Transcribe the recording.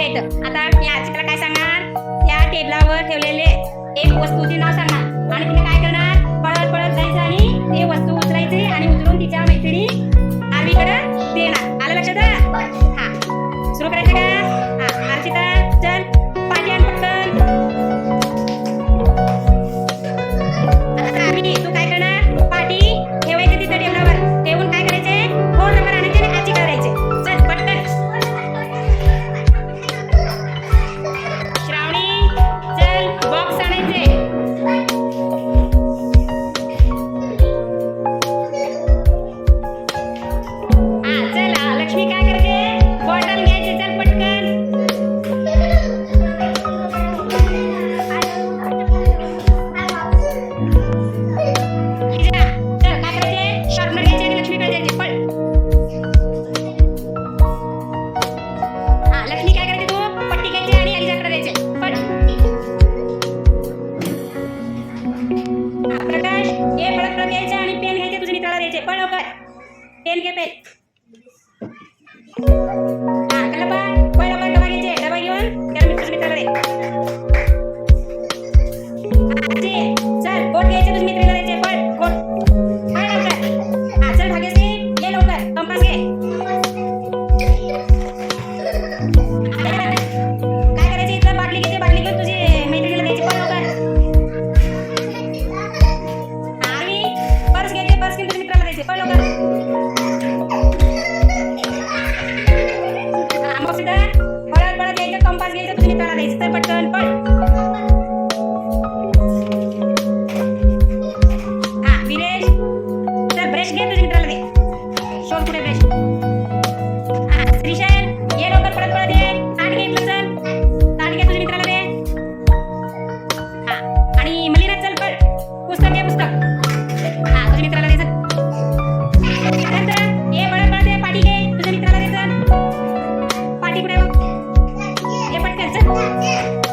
भेट. आता मी आजीकडे काय सांगणार? त्या टेबलावर ठेवलेले एक वस्तूचे नाव सांगणार. आणि तिने काय करणार? पळत पळत जायचं आणि ते वस्तू उतरायचे आणि उतरून तिच्या ಟೆನ್ ಕೆ ಪೇನ್ ಕಲ್ಲಪ್ಪ ಕೊಯ್ಲ ಮಾಡಿ ಡಬಾಗಿಜ್ಜೆ ಡಬಾಗಿ ಒನ್ ಕೆಲ ಮಿತ್ರ ಮಿತ್ರಗಳೇ ಅಜ್ಜೆ ಸರ್ ಕೋಟ್ घ्यायचे तुझे मित्र करायचे पण कोट काय लवकर हा चल भाग्यश्री ये लवकर कंपास घे काय करायचे इथं बाटली घ्यायची बाटली घेऊन तुझे मैत्रिणीला द्यायची पण लवकर आर्मी पर्स घ्यायचे para este 再见。